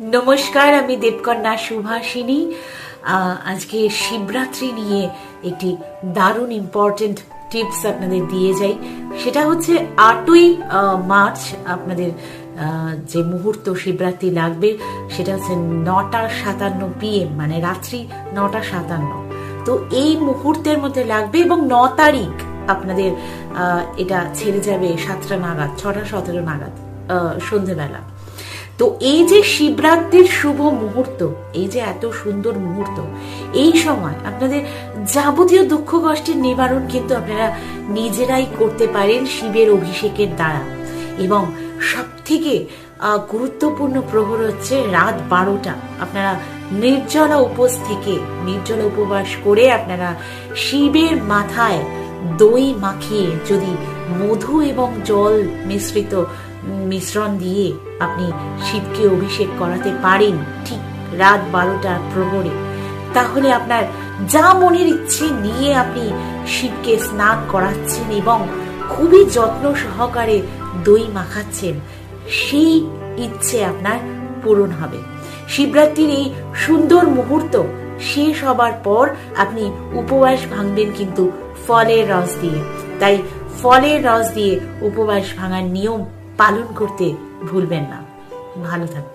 নমস্কার, আমি দেবকন্যা সুভাষিনী। আজকে শিবরাত্রি নিয়ে একটি দারুণ ইম্পর্টেন্ট টিপস আপনাদের দিয়ে যাই। সেটা হচ্ছে আটই মার্চ আপনাদের যে মুহূর্ত শিবরাত্রি লাগবে, সেটা হচ্ছে নটা সাতান্ন পিএম মানে রাত্রি নটা সাতান্ন। তো এই মুহূর্তের মধ্যে লাগবে এবং ন তারিখ আপনাদের এটা ছেড়ে যাবে সাতটা নাগাদ, ছটা সতেরো নাগাদ সন্ধেবেলা। তো এই যে শিবরাত্রির শুভ মুহূর্ত, এই যে এত সুন্দর মুহূর্ত, এই সময় আপনাদের যাবতীয় দুঃখ কষ্টের নিবারণ কিন্তু আপনারা নিজেরাই করতে পারেন শিবের অভিষেকের দ্বারা। এবং সব থেকে গুরুত্বপূর্ণ প্রহর হচ্ছে রাত বারোটা। আপনারা নির্জলা উপোস থেকে, নির্জলা উপবাস করে আপনারা শিবের মাথায় দই মাখিয়ে যদি মধু এবং জল মিশ্রিত মিশ্রণ দিয়ে আপনি শিবকে অভিষেক করাতে পারেন ঠিক রাত বারোটার প্রহরে, তাহলে আপনার যা মনের ইচ্ছে নিয়ে আপনি শিবকে স্নান করাচ্ছেন এবং খুবই যত্ন সহকারে দই মাখাচ্ছেন, সেই ইচ্ছে আপনার পূরণ হবে। শিবরাত্রির এই সুন্দর মুহূর্ত শেষ হবার পর আপনি উপবাস ভাঙবেন কিন্তু ফলের রস দিয়ে। তাই ফলের রস দিয়ে উপবাস ভাঙার নিয়ম পালন করতে ভুলবেন না। ভালো থাকবেন।